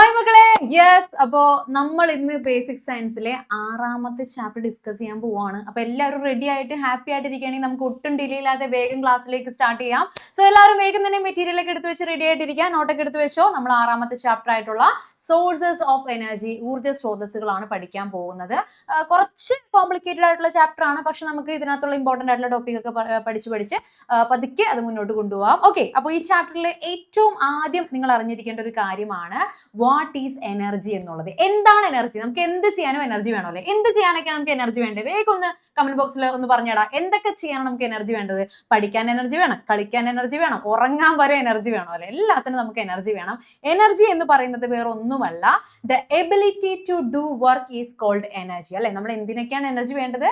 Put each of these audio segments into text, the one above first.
Hi, മക്കളെ yes അപ്പോ നമ്മൾ ഇന്ന് ബേസിക് സയൻസിലെ ആറാമത്തെ ചാപ്റ്റർ ഡിസ്കസ് ചെയ്യാൻ പോവാണ്. അപ്പൊ എല്ലാവരും റെഡി ആയിട്ട് ഹാപ്പി ആയിട്ട് ഇരിക്കുകയാണെങ്കിൽ നമുക്ക് ഒട്ടും ഡിലേ ഇല്ലാതെ വേഗം ക്ലാസ്സിലേക്ക് സ്റ്റാർട്ട് ചെയ്യാം. സോ എല്ലാവരും വേഗം തന്നെ മെറ്റീരിയൽ ഒക്കെ എടുത്ത് വെച്ച് റെഡി ആയിട്ടിരിക്കുക. നോട്ടൊക്കെ എടുത്ത് വെച്ചോ. നമ്മൾ ആറാമത്തെ ചാപ്റ്റർ ആയിട്ടുള്ള സോഴ്സസ് ഓഫ് എനർജി ഊർജ സ്രോതസ്സുകളാണ് പഠിക്കാൻ പോകുന്നത്. കുറച്ച് കോംപ്ലിക്കേറ്റഡ് ആയിട്ടുള്ള ചാപ്റ്റർ ആണ്. പക്ഷെ നമുക്ക് ഇതിനകത്തുള്ള ഇമ്പോർട്ടന്റ് ആയിട്ടുള്ള ടോപ്പിക് ഒക്കെ പഠിച്ചു പഠിച്ച് പതുക്കെ അത് മുന്നോട്ട് കൊണ്ടുപോകാം ഓക്കെ അപ്പോൾ ഈ ചാപ്റ്ററിൽ ഏറ്റവും ആദ്യം നിങ്ങൾ അറിഞ്ഞിരിക്കേണ്ട ഒരു കാര്യമാണ്. വാട്ട് ഈസ് എനർജി എന്നുള്ളത്? എന്താണ് എനർജി നമുക്ക് എന്ത് ചെയ്യാനും എനർജി വേണമല്ലേ? എന്ത് ചെയ്യാനൊക്കെ നമുക്ക് എനർജി വേണ്ടത് വേഗം ഒന്ന് കമന്റ് ബോക്സിൽ ഒന്ന് പറഞ്ഞടാ. എന്തൊക്കെ ചെയ്യാനാണ് നമുക്ക് എനർജി വേണ്ടത്? പഠിക്കാൻ എനർജി വേണം കളിക്കാൻ എനർജി വേണം ഉറങ്ങാൻ വരെ എനർജി വേണോ എല്ലാത്തിനും നമുക്ക് എനർജി വേണം. എനർജി എന്ന് പറയുന്നത് വേറെ ഒന്നുമല്ല the ability to do work is called energy അല്ലെ? നമ്മൾ എന്തിനൊക്കെയാണ് എനർജി വേണ്ടത്?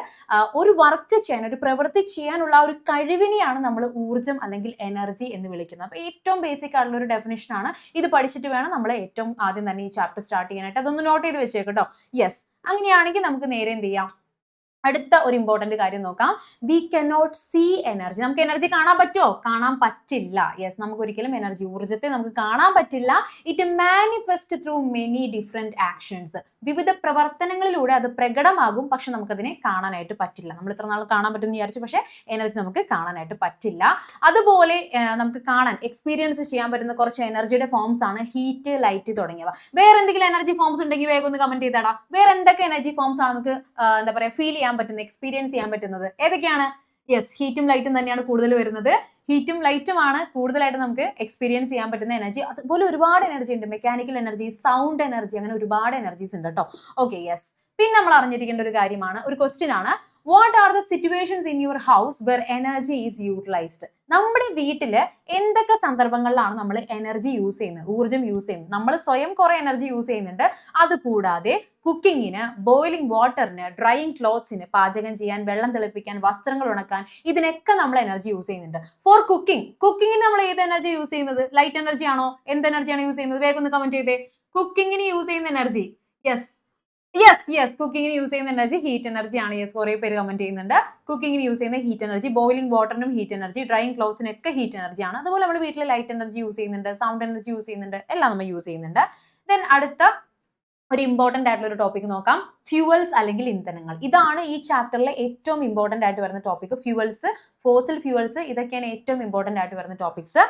ഒരു വർക്ക് ചെയ്യാൻ ഒരു പ്രവൃത്തി ചെയ്യാനുള്ള ഒരു കഴിവിനെയാണ് നമ്മൾ ഊർജം അല്ലെങ്കിൽ എനർജി എന്ന് വിളിക്കുന്നത്. അപ്പോൾ ഏറ്റവും ബേസിക് ആയിട്ടുള്ള ഒരു ഡെഫിനേഷൻ ആണ്. ഇത് പഠിച്ചിട്ട് വേണം നമ്മൾ ഏറ്റവും ആദ്യം തന്നെ ഈ ചാപ്റ്റർ സ്റ്റാർട്ട് ചെയ്യാനായിട്ട് അതൊന്ന് നോട്ട് ചെയ്ത് വെച്ചേക്കട്ടോ യെസ് അങ്ങനെയാണെങ്കിൽ നമുക്ക് നേരെ എന്ത് ചെയ്യാം? അടുത്ത ഒരു ഇമ്പോർട്ടന്റ് കാര്യം നോക്കാം. വി കനോട്ട് സീ എനർജി നമുക്ക് എനർജി കാണാൻ പറ്റുമോ? കാണാൻ പറ്റില്ല. യെസ് നമുക്ക് ഒരിക്കലും എനർജി ഊർജത്തെ നമുക്ക് കാണാൻ പറ്റില്ല. It manifest through many different actions വിവിധ പ്രവർത്തനങ്ങളിലൂടെ അത് പ്രകടമാകും പക്ഷെ നമുക്കതിനെ കാണാനായിട്ട് പറ്റില്ല. നമ്മൾ ഇത്ര നാൾ കാണാൻ പറ്റുമെന്ന് വിചാരിച്ചു പക്ഷേ എനർജി നമുക്ക് കാണാനായിട്ട് പറ്റില്ല. അതുപോലെ നമുക്ക് കാണാൻ എക്സ്പീരിയൻസ് ചെയ്യാൻ പറ്റുന്ന കുറച്ച് എനർജിയുടെ ഫോംസ് ആണ് ഹീറ്റ് ലൈറ്റ് തുടങ്ങിയവ. വേറെ എന്തെങ്കിലും എനർജി ഫോംസ് ഉണ്ടെങ്കിൽ വേഗം ഒന്ന് കമന്റ് ചെയ്താടാ. വേറെ എന്തൊക്കെ എനർജി ഫോംസ് ആണ് നമുക്ക് എന്താ പറയാ ഫീൽ ചെയ്യാൻ പറ്റുന്നത് എക്സ്പീരിയൻസ് ചെയ്യാൻ പറ്റുന്നത്. ഏതൊക്കെയാണ്? യെസ് ഹീറ്റും ലൈറ്റും തന്നെയാണ് കൂടുതൽ വരുന്നത്. ഹീറ്റും ലൈറ്റും ആണ് കൂടുതലായിട്ട് നമുക്ക് എക്സ്പീരിയൻസ് ചെയ്യാൻ പറ്റുന്ന എനർജി അതുപോലെ ഒരുപാട് എനർജി ഉണ്ട്. മെക്കാനിക്കൽ എനർജി സൗണ്ട് എനർജി അങ്ങനെ ഒരുപാട് എനർജീസ് ഉണ്ട് കേട്ടോ ഓക്കെ യെസ് പിന്നെ നമ്മൾ അറിഞ്ഞിരിക്കേണ്ട ഒരു കാര്യമാണ് ഒരു ക്വസ്റ്റ്യൻ ആണ്. What are the situations in your house where energy is utilised നമ്മുടെ വീട്ടിൽ എന്തൊക്കെ സന്ദർഭങ്ങളിലാണ് നമ്മൾ എനർജി യൂസ് ചെയ്യുന്നത്? ഊർജം യൂസ് ചെയ്യുന്നത്? നമ്മൾ സ്വയം കുറെ എനർജി യൂസ് ചെയ്യുന്നുണ്ട്. അതുകൂടാതെ കുക്കിങ്ങിന് ബോയിലിംഗ് വാട്ടറിന് ഡ്രൈയിങ് ക്ലോത്ത്സിന് പാചകം ചെയ്യാൻ വെള്ളം തിളപ്പിക്കാൻ വസ്ത്രങ്ങൾ ഉണക്കാൻ ഇതിനൊക്കെ നമ്മൾ എനർജി യൂസ് ചെയ്യുന്നുണ്ട്. ഫോർ കുക്കിംഗ് കുക്കിങ്ങിന് നമ്മൾ ഏത് എനർജി യൂസ് ചെയ്യുന്നത്? ലൈറ്റ് എനർജി ആണോ? എന്ത് എനർജിയാണ് യൂസ് ചെയ്യുന്നത്? വേഗം ഒന്ന് കമന്റ് ചെയ്തേ. കുക്കിങ്ങിന് യൂസ് ചെയ്യുന്ന എനർജി യെസ് യെസ് യെസ് കുക്കിങ്ങിന് യൂസ് ചെയ്യുന്ന എനർജി ഹീറ്റ് എനർജി ആണ്. യെസ് കുറേ പേര് കമന്റ് ചെയ്യുന്നുണ്ട്. കുക്കിങ്ങിന് യൂസ് ചെയ്യുന്ന ഹീറ്റ് എനർജി ബോയിലിംഗ് വാട്ടറിനും ഹീറ്റ് എനർജി ഡ്രൈയിങ് ക്ലോസിനൊക്കെ ഹീറ്റ് എനർജി ആണ്. അതുപോലെ നമ്മൾ വീട്ടിൽ ലൈറ്റ് എനർജി യൂസ് ചെയ്യുന്നുണ്ട് സൗണ്ട് എനർജി യൂസ് ചെയ്യുന്നുണ്ട് എല്ലാം നമ്മൾ യൂസ് ചെയ്യുന്നുണ്ട്. ദെൻ അടുത്ത ഒരു ഇമ്പോർട്ടന്റ് ആയിട്ടുള്ള ഒരു ടോപ്പിക് നോക്കാം. ഫ്യൂവൽസ് അല്ലെങ്കിൽ ഇന്ധനങ്ങൾ. ഇതാണ് ഈ ചാപ്റ്ററിലെ ഏറ്റവും ഇമ്പോർട്ടന്റ് ആയിട്ട് വരുന്ന ടോപ്പിക് ഫ്യൂവൽസ് ഫോസിൽ ഫ്യൂവൽസ് ഇതൊക്കെയാണ് ഏറ്റവും ഇമ്പോർട്ടന്റ് ആയിട്ട് വരുന്ന ടോപ്പിക്സ്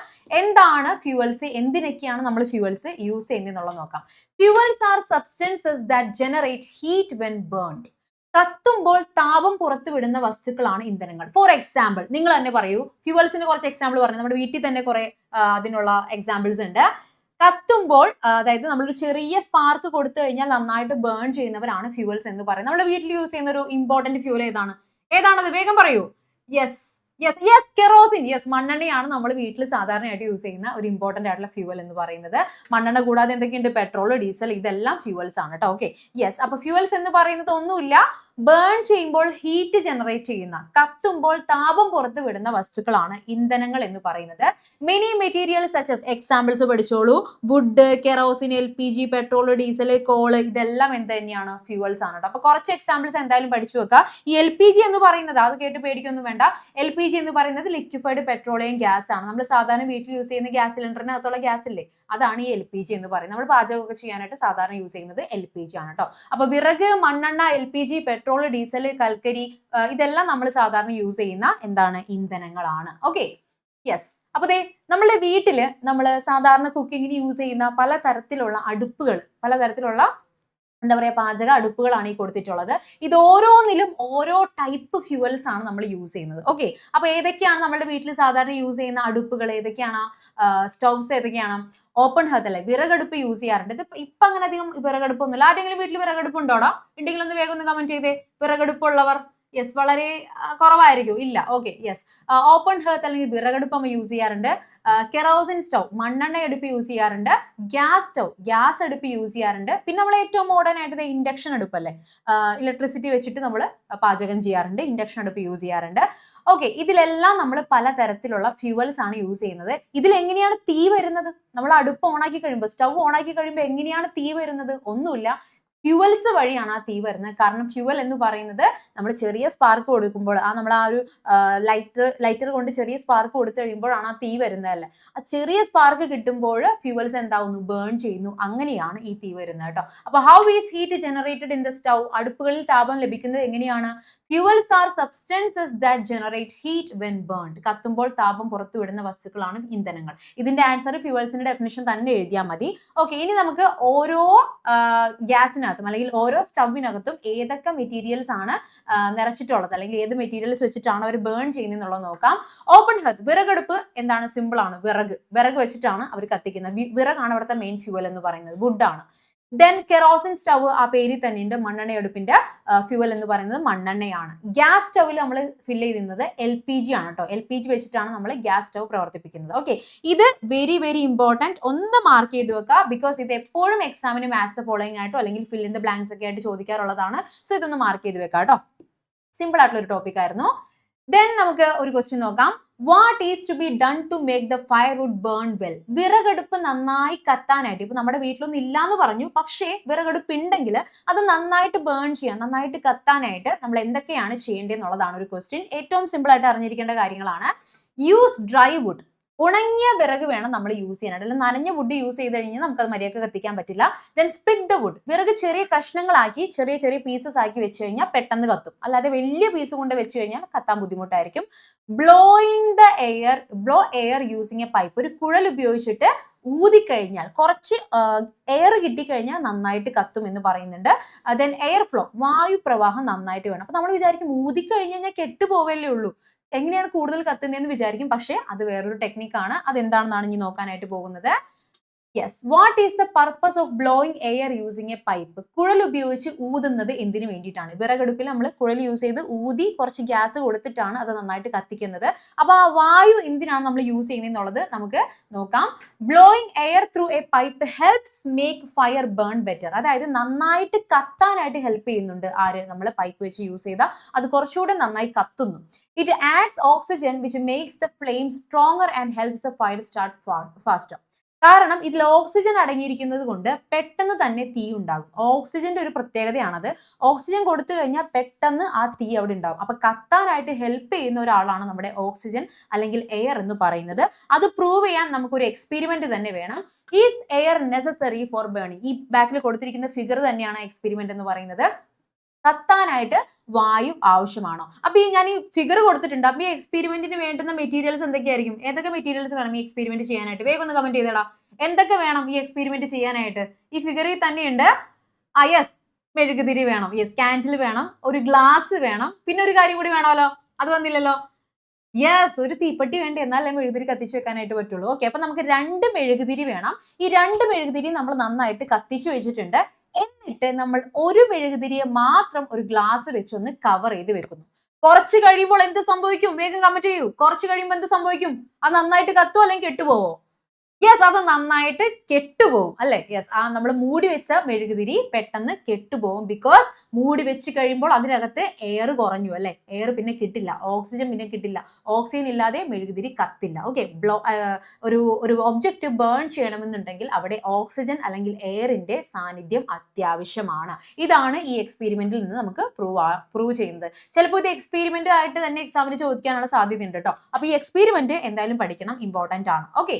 എന്താണ് ഫ്യൂവൽസ് എന്തിനൊക്കെയാണ് നമ്മൾ ഫ്യൂവൽസ് യൂസ് ചെയ്യുന്നത് നോക്കാം. Fuels are substances that generate heat when burned കത്തുമ്പോൾ താപം പുറത്തുവിടുന്ന വസ്തുക്കളാണ് ഇന്ധനങ്ങൾ. ഫോർ എക്സാമ്പിൾ നിങ്ങൾ തന്നെ പറയൂ. ഫ്യൂവൽസിന് കുറച്ച് എക്സാമ്പിൾ പറഞ്ഞു. നമ്മുടെ വീട്ടിൽ തന്നെ കുറെ അതിനുള്ള എക്സാമ്പിൾസ് ഉണ്ട്. കത്തുമ്പോൾ അതായത് നമ്മളൊരു ചെറിയ സ്പാർക്ക് കൊടുത്തു കഴിഞ്ഞാൽ നന്നായിട്ട് ബേൺ ചെയ്യുന്നവരാണ് ഫ്യൂവൽസ് എന്ന് പറയുന്നത്. നമ്മുടെ വീട്ടിൽ യൂസ് ചെയ്യുന്ന ഒരു ഇമ്പോർട്ടന്റ് ഫ്യൂൽ ഏതാണ്? ഏതാണത്? വേഗം പറയൂ. Yes yes yes kerosene yes മണ്ണെണ്ണയാണ് നമ്മൾ വീട്ടിൽ സാധാരണയായിട്ട് യൂസ് ചെയ്യുന്ന ഒരു ഇമ്പോർട്ടന്റ് ആയിട്ടുള്ള ഫ്യൂവൽ എന്ന് പറയുന്നത്. മണ്ണെണ്ണ കൂടാതെ എന്തൊക്കെയുണ്ട്? പെട്രോൾ ഡീസൽ ഇതെല്ലാം ഫ്യൂവൽസ് ആണ് കേട്ടോ ഓക്കെ യെസ് അപ്പൊ ഫ്യൂവൽസ് എന്ന് പറയുന്നത് ഒന്നുമില്ല. ബേൺ ചെയ്യുമ്പോൾ ഹീറ്റ് ജനറേറ്റ് ചെയ്യുന്ന കത്തുമ്പോൾ താപം പുറത്ത് വിടുന്ന വസ്തുക്കളാണ് ഇന്ധനങ്ങൾ എന്ന് പറയുന്നത്. Many material such as examples പഠിച്ചോളൂ. Wood kerosene L P G petrol diesel coal ഇതെല്ലാം എന്ത് തന്നെയാണ്? ഫ്യൂവൽസ് ആണ് കേട്ടോ അപ്പൊ കുറച്ച് എക്സാമ്പിൾസ് എന്തായാലും പഠിച്ചു വെക്കുക ഈ എൽ പി ജി എന്ന് പറയുന്നത് അത് കേട്ട് പേടിക്കൊന്നും വേണ്ട. എൽ പി ജി എന്ന് പറയുന്നത് ലിക്വിഫൈഡ് പെട്രോളിയം ഗ്യാസ് ആണ്. നമ്മൾ സാധാരണ വീട്ടിൽ യൂസ് ചെയ്യുന്ന ഗ്യാസ് സിലിണ്ടറിനകത്തുള്ള ഗ്യാസ് ഇല്ലേ? അതാണ് ഈ എൽ പി ജി എന്ന് പറയുന്നത്. നമ്മൾ പാചകമൊക്കെ ചെയ്യാനായിട്ട് സാധാരണ യൂസ് ചെയ്യുന്നത് എൽ പി ജി ആണ് കേട്ടോ അപ്പൊ വിറക് മണ്ണെണ്ണ എൽ പി ജി ഡീസൽ കൽക്കരി ഇതെല്ലാം നമ്മൾ സാധാരണ യൂസ് ചെയ്യുന്ന എന്താണ്? ഇന്ധനങ്ങളാണ്. ഓക്കെ? യെസ് അപ്പൊ ദേ നമ്മുടെ വീട്ടിൽ നമ്മൾ സാധാരണ കുക്കിങ്ങിന് യൂസ് ചെയ്യുന്ന പല തരത്തിലുള്ള അടുപ്പുകൾ പലതരത്തിലുള്ള എന്താ പറയാ പാചക അടുപ്പുകളാണ് ഈ കൊടുത്തിട്ടുള്ളത്. ഇത് ഓരോന്നിലും ഓരോ ടൈപ്പ് ഫ്യൂവൽസ് ആണ് നമ്മൾ യൂസ് ചെയ്യുന്നത്. ഓക്കെ? അപ്പൊ ഏതൊക്കെയാണ് നമ്മുടെ വീട്ടിൽ സാധാരണ യൂസ് ചെയ്യുന്ന അടുപ്പുകൾ? ഏതൊക്കെയാണ്? സ്റ്റൗസ് ഏതൊക്കെയാണ്? ഓപ്പൺ ഹെർത്ത് അല്ലേ? വിറകടുപ്പ് യൂസ് ചെയ്യാറുണ്ട്. ഇത് ഇപ്പൊ അങ്ങനെ അധികം വിറകടുപ്പൊന്നുമില്ല. ആരെങ്കിലും വീട്ടിൽ വിറകടുപ്പ് ഉണ്ടോടാ ഉണ്ടെങ്കിൽ ഒന്ന് വേഗം ഒന്ന് കമന്റ് ചെയ്തേ. വിറകടുപ്പുള്ളവർ യെസ് വളരെ കുറവായിരിക്കും. ഇല്ല ഓക്കെ യെസ് ഓപ്പൺ ഹെർത്ത് അല്ലെങ്കിൽ വിറകടുപ്പ് നമ്മൾ യൂസ് ചെയ്യാറുണ്ട്. കെറോസിൻ സ്റ്റൗ മണ്ണെണ്ണ അടുപ്പ് യൂസ് ചെയ്യാറുണ്ട്. ഗ്യാസ് സ്റ്റൗ ഗ്യാസ് അടുപ്പ് യൂസ് ചെയ്യാറുണ്ട്. പിന്നെ നമ്മൾ ഏറ്റവും മോഡേൺ ആയിട്ട് ഇൻഡക്ഷൻ അടുപ്പല്ലേ? ഇലക്ട്രിസിറ്റി വെച്ചിട്ട് നമ്മൾ പാചകം ചെയ്യാറുണ്ട്. ഇൻഡക്ഷൻ അടുപ്പ് യൂസ് ചെയ്യാറുണ്ട്. ഓക്കെ ഇതിലെല്ലാം നമ്മൾ പലതരത്തിലുള്ള ഫ്യൂവൽസ് ആണ് യൂസ് ചെയ്യുന്നത്. ഇതിൽ എങ്ങനെയാണ് തീ വരുന്നത്? നമ്മൾ അടുപ്പ് ഓണാക്കി കഴിയുമ്പോൾ സ്റ്റൗ ഓണാക്കി കഴിയുമ്പോൾ എങ്ങനെയാണ് തീ വരുന്നത്? ഒന്നുമില്ല. ഫ്യൂവൽസ് വഴിയാണ് ആ തീ വരുന്നത്. കാരണം ഫ്യൂവൽ എന്ന് പറയുന്നത് നമ്മൾ ചെറിയ സ്പാർക്ക് കൊടുക്കുമ്പോൾ ആ നമ്മൾ ആ ഒരു ലൈറ്റർ ലൈറ്റർ കൊണ്ട് ചെറിയ സ്പാർക്ക് കൊടുത്തു കഴിയുമ്പോഴാണ് ആ തീ വരുന്നതല്ലേ ആ ചെറിയ സ്പാർക്ക് കിട്ടുമ്പോൾ ഫ്യൂവൽസ് എന്താവുന്നു? ബേൺ ചെയ്യുന്നു. അങ്ങനെയാണ് ഈ തീ വരുന്നത് കേട്ടോ. അപ്പൊ how is heat generated in the stove അടുപ്പുകളിൽ താപം ലഭിക്കുന്നത് എങ്ങനെയാണ്? Fuels are substances that generate heat when burned കത്തുമ്പോൾ താപം പുറത്തുവിടുന്ന വസ്തുക്കളാണ് ഇന്ധനങ്ങൾ. ഇതിന്റെ ആൻസർ ഫ്യൂവൽസിന്റെ ഡെഫിനേഷൻ തന്നെ എഴുതിയാൽ മതി. ഓക്കെ ഇനി നമുക്ക് ഓരോ ഗ്യാസിനകത്തും അല്ലെങ്കിൽ ഓരോ സ്റ്റവിനകത്തും ഏതൊക്കെ മെറ്റീരിയൽസ് ആണ് നിറച്ചിട്ടുള്ളത് അല്ലെങ്കിൽ ഏത് മെറ്റീരിയൽസ് വെച്ചിട്ടാണ് അവർ ബേൺ ചെയ്യുന്നത് നോക്കാം. ഓപ്പൺ ഹെർത്ത് വിറകെടുപ്പ് എന്താണ്? സിമ്പിൾ ആണ്. വിറക്. വിറക് വെച്ചിട്ടാണ് അവർ കത്തിക്കുന്നത്. വിറകാണ് അവിടുത്തെ മെയിൻ ഫ്യൂവൽ എന്ന് പറയുന്നത്. വുഡാണ് ദെൻ കെറോസിൻ സ്റ്റവ് ആ പേരിൽ തന്നെയുണ്ട് മണ്ണെണ്ണയെടുപ്പിന്റെ ഫ്യൂവൽ എന്ന് പറയുന്നത് മണ്ണെണ്ണയാണ്. ഗ്യാസ് സ്റ്റവിൽ നമ്മൾ ഫില്ല് ചെയ്തിരുന്നത് എൽ പി ജി ആണ് കേട്ടോ എൽ പി ജി വെച്ചിട്ടാണ് നമ്മൾ ഗ്യാസ് സ്റ്റവ് പ്രവർത്തിപ്പിക്കുന്നത്. ഓക്കെ ഇത് വെരി വെരി ഇമ്പോർട്ടന്റ് ഒന്ന് മാർക്ക് ചെയ്ത് വെക്കുക. ബിക്കോസ് ഇത് എപ്പോഴും എക്സാമിന് മാത്സ് ഫോളോയിങ് ആയിട്ടോ അല്ലെങ്കിൽ ഫിൽ ഇൻ ദ ബ്ലാങ്ക്സ് ഒക്കെ ആയിട്ട് ചോദിക്കാറുള്ളതാണ്. സോ ഇതൊന്ന് മാർക്ക് ചെയ്ത് വെക്കാം കേട്ടോ സിമ്പിൾ ആയിട്ടുള്ള ഒരു ടോപ്പിക് ആയിരുന്നു. ദെൻ നമുക്ക് ഒരു ക്വസ്റ്റ്യൻ നോക്കാം. What is to be done to make the firewood burn well വിറകടുപ്പ് നന്നായി കത്താനായിട്ട് ഇപ്പൊ നമ്മുടെ വീട്ടിലൊന്നും ഇല്ല എന്ന് പറഞ്ഞു പക്ഷേ വിറകടുപ്പ് ഉണ്ടെങ്കിൽ അത് നന്നായിട്ട് ബേൺ ചെയ്യാൻ നന്നായിട്ട് കത്താനായിട്ട് നമ്മൾ എന്തൊക്കെയാണ് ചെയ്യേണ്ടതെന്നുള്ളതാണ് ഒരു ക്വസ്റ്റ്യൻ ഏറ്റവും സിമ്പിൾ ആയിട്ട് അറിഞ്ഞിരിക്കേണ്ട കാര്യങ്ങളാണ്. യൂസ് ഡ്രൈ വുഡ് ഉണങ്ങിയ വിറക് വേണം നമ്മൾ യൂസ് ചെയ്യാനായിട്ട്. അല്ലെങ്കിൽ നനഞ്ഞ വുഡ് യൂസ് ചെയ്ത് കഴിഞ്ഞാൽ നമുക്ക് അത് മര്യാദയ്ക്ക് കത്തിക്കാൻ പറ്റില്ല. ദെൻ സ്പ്ലിറ്റ് ദ വുഡ് വിറക് ചെറിയ കഷ്ണങ്ങളാക്കി ചെറിയ ചെറിയ പീസസ് ആക്കി വെച്ച് കഴിഞ്ഞാൽ പെട്ടെന്ന് കത്തും. അല്ലാതെ വലിയ പീസ് കൊണ്ട് വെച്ച് കഴിഞ്ഞാൽ കത്താൻ ബുദ്ധിമുട്ടായിരിക്കും. Blowing the air blow air using a pipe ഒരു കുഴൽ ഉപയോഗിച്ചിട്ട് ഊതിക്കഴിഞ്ഞാൽ കുറച്ച് എയർ കിട്ടിക്കഴിഞ്ഞാൽ നന്നായിട്ട് കത്തും എന്ന് പറയുന്നുണ്ട്. ദെൻ എയർ ഫ്ലോ വായു പ്രവാഹം നന്നായിട്ട് വേണം. അപ്പൊ നമ്മൾ വിചാരിക്കും ഊതിക്കഴിഞ്ഞ് കഴിഞ്ഞാൽ കെട്ടുപോവല്ലേ ഉള്ളൂ. എങ്ങനെയാണ് കൂടുതൽ കത്തുന്നതെന്ന് വിചാരിക്കും. പക്ഷേ അത് വേറൊരു ടെക്നിക്കാണ് അത് എന്താണെന്നാണ് ഇനി നോക്കാനായിട്ട് പോകുന്നത്. Yes what is the purpose of blowing air using a pipe കുഴൽ ഉപയോഗിച്ച് ഊതുന്നത് എന്തിനു വേണ്ടിയിട്ടാണ്? വിറകടുപ്പിൽ നമ്മൾ കുഴൽ യൂസ് ചെയ്ത് ഊതി കുറച്ച് ഗ്യാസ് കൊടുത്തിട്ടാണ് അത് നന്നായിട്ട് കത്തിക്കുന്നത്. അപ്പൊ ആ വായു എന്തിനാണ് നമ്മൾ യൂസ് ചെയ്യുന്നത് എന്നുള്ളത് നമുക്ക് നോക്കാം. Blowing air through a pipe helps make fire burn better അതായത് നന്നായിട്ട് കത്താനായിട്ട് ഹെൽപ്പ് ചെയ്യുന്നുണ്ട് ആര്? നമ്മൾ പൈപ്പ് വെച്ച് യൂസ് ചെയ്താൽ അത് കുറച്ചുകൂടെ നന്നായി കത്തുന്നു. It adds oxygen which makes the flame stronger and helps the fire start faster കാരണം ഇതിൽ ഓക്സിജൻ അടങ്ങിയിരിക്കുന്നത് കൊണ്ട് പെട്ടെന്ന് തന്നെ തീ ഉണ്ടാകും. ഓക്സിജന്റെ ഒരു പ്രത്യേകതയാണത്. ഓക്സിജൻ കൊടുത്തു കഴിഞ്ഞാൽ പെട്ടെന്ന് ആ തീ അവിടെ ഉണ്ടാകും. അപ്പൊ കത്താനായിട്ട് ഹെൽപ്പ് ചെയ്യുന്ന ഒരാളാണ് നമ്മുടെ ഓക്സിജൻ അല്ലെങ്കിൽ എയർ എന്ന് പറയുന്നത്. അത് പ്രൂവ് ചെയ്യാൻ നമുക്കൊരു എക്സ്പെരിമെന്റ് തന്നെ വേണം. ഈ എയർ നെസസറി ഫോർ ബേണിംഗ് ഈ ബാക്കിൽ കൊടുത്തിരിക്കുന്ന ഫിഗർ തന്നെയാണ് എക്സ്പെരിമെന്റ് എന്ന് പറയുന്നത്. കത്താനായിട്ട് വായു ആവശ്യമാണോ? അപ്പൊ ഈ ഞാൻ ഈ ഫിഗർ കൊടുത്തിട്ടുണ്ട്. അപ്പൊ ഈ എക്സ്പെരിമെന്റിന് വേണ്ടുന്ന മെറ്റീരിയൽസ് എന്തൊക്കെയായിരിക്കും? ഏതൊക്കെ മെറ്റീരിയൽസ് വേണം ഈ എക്സ്പെരിമെന്റ് ചെയ്യാനായിട്ട്? വേഗം ഒന്ന് കമന്റ് ചെയ്തടാ. എന്തൊക്കെ വേണം ഈ എക്സ്പെരിമെന്റ് ചെയ്യാനായിട്ട്? ഈ ഫിഗറിൽ തന്നെയുണ്ട്. ആ യെസ് മെഴുകുതിരി വേണം. യെസ് കാൻഡിൽ വേണം. ഒരു ഗ്ലാസ് വേണം. പിന്നെ ഒരു കാര്യം കൂടി വേണമല്ലോ. അത് വന്നില്ലല്ലോ. യെസ് ഒരു തീപ്പെട്ടി വേണ്ടി? എന്നാലേ മെഴുകുതിരി കത്തിച്ച് വെക്കാനായിട്ട് പറ്റുള്ളൂ. ഓക്കെ അപ്പൊ നമുക്ക് രണ്ട് മെഴുകുതിരി വേണം. ഈ രണ്ട് മെഴുകുതിരി നമ്മൾ നന്നായിട്ട് കത്തിച്ചു വെച്ചിട്ടുണ്ട്. എന്നിട്ട് നമ്മൾ ഒരു മെഴുകുതിരിയെ മാത്രം ഒരു ഗ്ലാസ് വെച്ചൊന്ന് കവർ ചെയ്ത് വെക്കുന്നു. കുറച്ച് കഴിയുമ്പോൾ എന്ത് സംഭവിക്കും? വേഗം കമന്റ് ചെയ്യൂ. കുറച്ച് കഴിയുമ്പോൾ എന്ത് സംഭവിക്കും? അത് നന്നായിട്ട് കത്തുമോ അല്ലെങ്കിൽ കെട്ടുപോവോ? യെസ് അത് നന്നായിട്ട് കെട്ടുപോകും അല്ലെ? യെസ് ആ നമ്മൾ മൂടി വെച്ച മെഴുകുതിരി പെട്ടെന്ന് കെട്ടുപോകും ബിക്കോസ് മൂടി വെച്ച് കഴിയുമ്പോൾ അതിനകത്ത് എയർ കുറഞ്ഞു അല്ലെ? എയർ പിന്നെ കിട്ടില്ല ഓക്സിജൻ പിന്നെ കിട്ടില്ല ഓക്സിജൻ ഇല്ലാതെ മെഴുകുതിരി കത്തില്ല. ഓക്കെ ബ്ലോ ഒരു ഒരു ഒബ്ജക്റ്റ് ബേൺ ചെയ്യണമെന്നുണ്ടെങ്കിൽ അവിടെ ഓക്സിജൻ അല്ലെങ്കിൽ എയറിന്റെ സാന്നിധ്യം അത്യാവശ്യമാണ്. ഇതാണ് ഈ എക്സ്പെരിമെന്റിൽ നിന്ന് നമുക്ക് പ്രൂവ് പ്രൂവ് ചെയ്യുന്നത്. ചിലപ്പോൾ ഇത് എക്സ്പെരിമെന്റ് ആയിട്ട് തന്നെ എക്സാമിന് ചോദിക്കാനുള്ള സാധ്യതയുണ്ട് കേട്ടോ. അപ്പൊ ഈ എക്സ്പെരിമെന്റ് എന്തായാലും പഠിക്കണം ഇമ്പോർട്ടന്റ് ആണ്. ഓക്കെ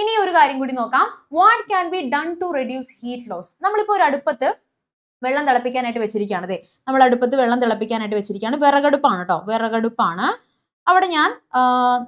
ഇനി ഒരു കാര്യം കൂടി നോക്കാം. What can be done to reduce heat loss നമ്മളിപ്പോൾ ഒരു അടുപ്പത്ത് വെള്ളം തിളപ്പിക്കാനായിട്ട് വെച്ചിരിക്കുകയാണ്. അതെ നമ്മൾ അടുപ്പത്ത് വെള്ളം തിളപ്പിക്കാനായിട്ട് വെച്ചിരിക്കുകയാണ്. വിറകടുപ്പാണ് കേട്ടോ. വിറകടുപ്പാണ്. അവിടെ ഞാൻ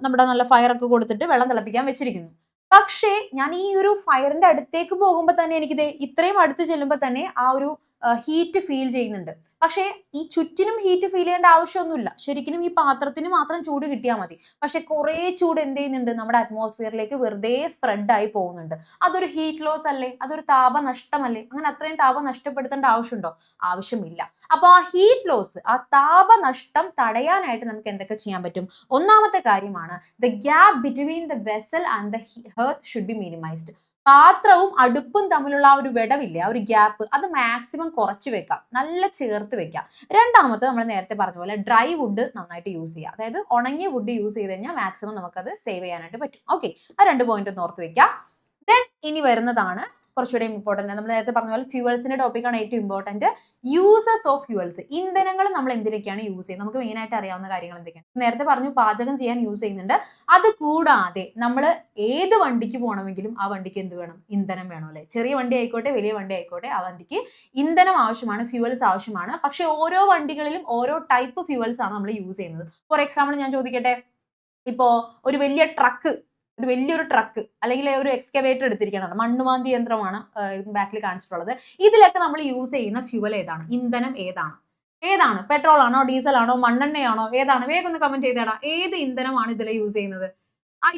നമ്മുടെ നല്ല ഫയറൊക്കെ കൊടുത്തിട്ട് വെള്ളം തിളപ്പിക്കാൻ വെച്ചിരിക്കുന്നു. പക്ഷേ ഞാൻ ഈ ഒരു ഫയറിന്റെ അടുത്തേക്ക് പോകുമ്പോൾ തന്നെ എനിക്കിത് ഇത്രയും അടുത്ത് ചെല്ലുമ്പോൾ തന്നെ ആ ഒരു ഹീറ്റ് ഫീൽ ചെയ്യുന്നുണ്ട്. പക്ഷേ ഈ ചുറ്റിനും ഹീറ്റ് ഫീൽ ചെയ്യേണ്ട ആവശ്യമൊന്നുമില്ല. ശരിക്കും ഈ പാത്രത്തിന് മാത്രം ചൂട് കിട്ടിയാൽ മതി. പക്ഷെ കുറേ ചൂട് എന്ത് ചെയ്യുന്നുണ്ട്? നമ്മുടെ അറ്റ്മോസ്ഫിയറിലേക്ക് വെറുതെ സ്പ്രെഡ് ആയി പോകുന്നുണ്ട്. അതൊരു ഹീറ്റ് ലോസ് അല്ലേ? അതൊരു താപനഷ്ടമല്ലേ? അങ്ങനെ അത്രയും താപം നഷ്ടപ്പെടുത്തേണ്ട ആവശ്യമുണ്ടോ? ആവശ്യമില്ല. അപ്പോൾ ആ ഹീറ്റ് ലോസ് ആ താപനഷ്ടം തടയാനായിട്ട് നമുക്ക് എന്തൊക്കെ ചെയ്യാൻ പറ്റും? ഒന്നാമത്തെ കാര്യമാണ് the gap between the vessel and the hearth should be minimised പാത്രവും അടുപ്പും തമ്മിലുള്ള ആ ഒരു വിടവില്ലേ ആ ഒരു ഗ്യാപ്പ് അത് മാക്സിമം കുറച്ച് വെക്കാം. നല്ല ചേർത്ത് വെക്കാം. രണ്ടാമത്തെ നമ്മൾ നേരത്തെ പറഞ്ഞ പോലെ ഡ്രൈ വുഡ് നന്നായിട്ട് യൂസ് ചെയ്യുക അതായത് ഉണങ്ങിയ വുഡ് യൂസ് ചെയ്ത് കഴിഞ്ഞാൽ മാക്സിമം നമുക്കത് സേവ് ചെയ്യാനായിട്ട് പറ്റും. ഓക്കെ ആ രണ്ട് പോയിന്റ് ഒന്ന് ഓർത്ത് വെക്കാം. ദെൻ ഇനി വരുന്നതാണ് കുറച്ചുകൂടെ ഇമ്പോർട്ടന്റ് നമ്മൾ നേരത്തെ പറഞ്ഞ പോലെ ഫ്യൂവൽസിന്റെ ടോപ്പിക്കാണ് ഏറ്റവും ഇമ്പോർട്ടന്റ് യൂസസ് ഓഫ് ഫ്യൂവൽസ് ഇന്ധനങ്ങൾ നമ്മൾ എന്തിനൊക്കെയാണ് യൂസ് ചെയ്യുന്നത്? നമുക്ക് മെയിൻ ആയിട്ട് അറിയാവുന്ന കാര്യങ്ങൾ എന്തൊക്കെയാണ്? നേരത്തെ പറഞ്ഞു പാചകം ചെയ്യാൻ യൂസ് ചെയ്യുന്നുണ്ട്. അത് കൂടാതെ നമ്മൾ ഏത് വണ്ടിക്ക് പോകണമെങ്കിലും ആ വണ്ടിക്ക് എന്ത് വേണം? ഇന്ധനം വേണം അല്ലേ? ചെറിയ വണ്ടി ആയിക്കോട്ടെ വലിയ വണ്ടി ആയിക്കോട്ടെ ആ വണ്ടിക്ക് ഇന്ധനം ആവശ്യമാണ് ഫ്യൂവൽസ് ആവശ്യമാണ്. പക്ഷേ ഓരോ വണ്ടികളിലും ഓരോ ടൈപ്പ് ഫ്യൂവൽസ് ആണ് നമ്മൾ യൂസ് ചെയ്യുന്നത്. ഫോർ എക്സാമ്പിൾ ഞാൻ ചോദിക്കട്ടെ? ഇപ്പോ ഒരു വലിയ ട്രക്ക് ഒരു വലിയൊരു ട്രക്ക് അല്ലെങ്കിൽ ഒരു എക്സ്കവേറ്റർ എടുത്തിരിക്കണം മണ്ണുമാന്തി യന്ത്രമാണ് ബാക്കിൽ കാണിച്ചിട്ടുള്ളത്. ഇതിലൊക്കെ നമ്മൾ യൂസ് ചെയ്യുന്ന ഫ്യൂവൽ ഏതാണ്? ഇന്ധനം ഏതാണ്? ഏതാണ്? പെട്രോൾ ആണോ ഡീസൽ ആണോ മണ്ണെണ്ണയാണോ ഏതാണ്? വേഗം ഒന്ന് കമന്റ് ചെയ്തേടാ. ഏത് ഇന്ധനമാണ് ഇതിൽ യൂസ് ചെയ്യുന്നത്?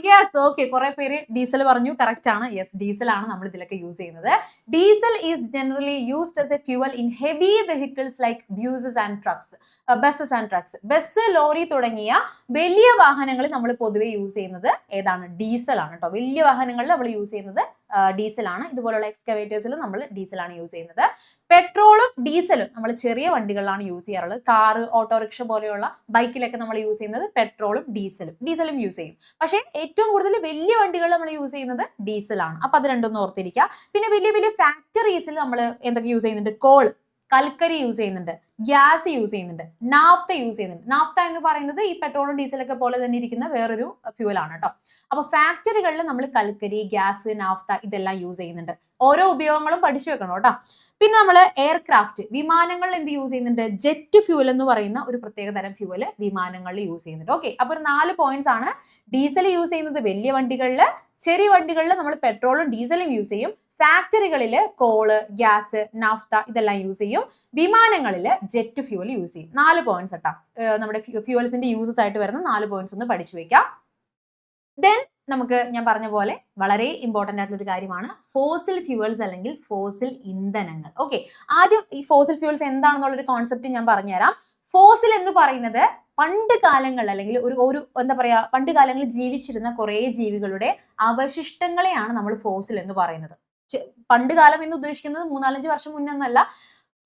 യെസ് ഓക്കെ കുറെ പേര് ഡീസൽ പറഞ്ഞു. കറക്റ്റ് ആണ്. യെസ് ഡീസൽ ആണ് നമ്മൾ ഇതിലൊക്കെ യൂസ് ചെയ്യുന്നത്. Diesel is generally used as a fuel in heavy vehicles like buses and trucks buses and trucks bus lorry തുടങ്ങിയ വലിയ വാഹനങ്ങളിൽ നമ്മൾ പൊതുവെ യൂസ് ചെയ്യുന്നത് ഏതാണ്? ഡീസൽ ആണ് കേട്ടോ വലിയ വാഹനങ്ങളിൽ നമ്മൾ യൂസ് ചെയ്യുന്നത് ഡീസൽ ആണ്. ഇതുപോലുള്ള എക്സ്കവേറ്റേഴ്സിൽ നമ്മൾ ഡീസൽ ആണ് യൂസ് ചെയ്യുന്നത്. പെട്രോളും ഡീസലും നമ്മൾ ചെറിയ വണ്ടികളിലാണ് യൂസ് ചെയ്യാറുള്ളത്. കാറ് ഓട്ടോറിക്ഷ പോലെയുള്ള ബൈക്കിലൊക്കെ നമ്മൾ യൂസ് ചെയ്യുന്നത് പെട്രോളും ഡീസലും. ഡീസലും യൂസ് ചെയ്യും. പക്ഷേ ഏറ്റവും കൂടുതൽ വലിയ വണ്ടികൾ നമ്മൾ യൂസ് ചെയ്യുന്നത് ഡീസലാണ്. അപ്പൊ അത് രണ്ടൊന്നും ഓർത്തിരിക്കുക. പിന്നെ വലിയ വലിയ ഫാക്ടറീസിൽ നമ്മൾ എന്തൊക്കെ യൂസ് ചെയ്യുന്നുണ്ട്? കോൾ കൽക്കരി യൂസ് ചെയ്യുന്നുണ്ട്. ഗ്യാസ് യൂസ് ചെയ്യുന്നുണ്ട്. നാഫ്ത യൂസ് ചെയ്യുന്നുണ്ട്. നാഫ്ത എന്ന് പറയുന്നത് ഈ പെട്രോളും ഡീസലൊക്കെ പോലെ തന്നെ ഇരിക്കുന്ന വേറൊരു ഫ്യൂവലാണ് കേട്ടോ. അപ്പൊ ഫാക്ടറികളിൽ നമ്മൾ കൽക്കരി ഗ്യാസ് നാഫ്ത ഇതെല്ലാം യൂസ് ചെയ്യുന്നുണ്ട്. ഓരോ ഉപയോഗങ്ങളും പഠിച്ചു വെക്കണം കേട്ടോ. പിന്നെ നമ്മൾ എയർക്രാഫ്റ്റ് വിമാനങ്ങളിൽ എന്ത് യൂസ് ചെയ്യുന്നുണ്ട്? ജെറ്റ് ഫ്യൂൽ എന്ന് പറയുന്ന ഒരു പ്രത്യേക തരം ഫ്യൂവൽ വിമാനങ്ങളിൽ യൂസ് ചെയ്യുന്നുണ്ട്. ഓക്കെ അപ്പോൾ ഒരു നാല് പോയിന്റ്സ് ആണ്. ഡീസൽ യൂസ് ചെയ്യുന്നത് വലിയ വണ്ടികളിൽ ചെറിയ വണ്ടികളിൽ നമ്മൾ പെട്രോളും ഡീസലും യൂസ് ചെയ്യും. ഫാക്ടറികളിൽ കോൾ ഗ്യാസ് നാഫ്ത ഇതെല്ലാം യൂസ് ചെയ്യും. വിമാനങ്ങളിൽ ജെറ്റ് ഫ്യൂവൽ യൂസ് ചെയ്യും. നാല് പോയിന്റ്സ് കേട്ടോ നമ്മുടെ ഫ്യൂവൽസിന്റെ യൂസസ് ആയിട്ട് വരുന്ന നാല് പോയിന്റ്സ് ഒന്ന് പഠിച്ചു വെക്കാം. ദെൻ നമുക്ക് ഞാൻ പറഞ്ഞ പോലെ വളരെ ഇമ്പോർട്ടന്റ് ആയിട്ടുള്ള ഒരു കാര്യമാണ് ഫോസിൽ ഫ്യൂവൽസ് അല്ലെങ്കിൽ ഫോസിൽ ഇന്ധനങ്ങൾ. ഓക്കെ ആദ്യം ഈ ഫോസിൽ ഫ്യൂവൽസ് എന്താണെന്നുള്ളൊരു കോൺസെപ്റ്റ് ഞാൻ പറഞ്ഞുതരാം. ഫോസിൽ എന്ന് പറയുന്നത് പണ്ട് കാലങ്ങൾ അല്ലെങ്കിൽ ഒരു ഒരു എന്താ പറയുക പണ്ട് കാലങ്ങളിൽ ജീവിച്ചിരുന്ന കുറേ ജീവികളുടെ അവശിഷ്ടങ്ങളെയാണ് നമ്മൾ ഫോസിൽ എന്ന് പറയുന്നത്. പണ്ട് കാലം എന്ന് ഉദ്ദേശിക്കുന്നത് മൂന്നാലഞ്ച് വർഷം മുന്നേ എന്നല്ല.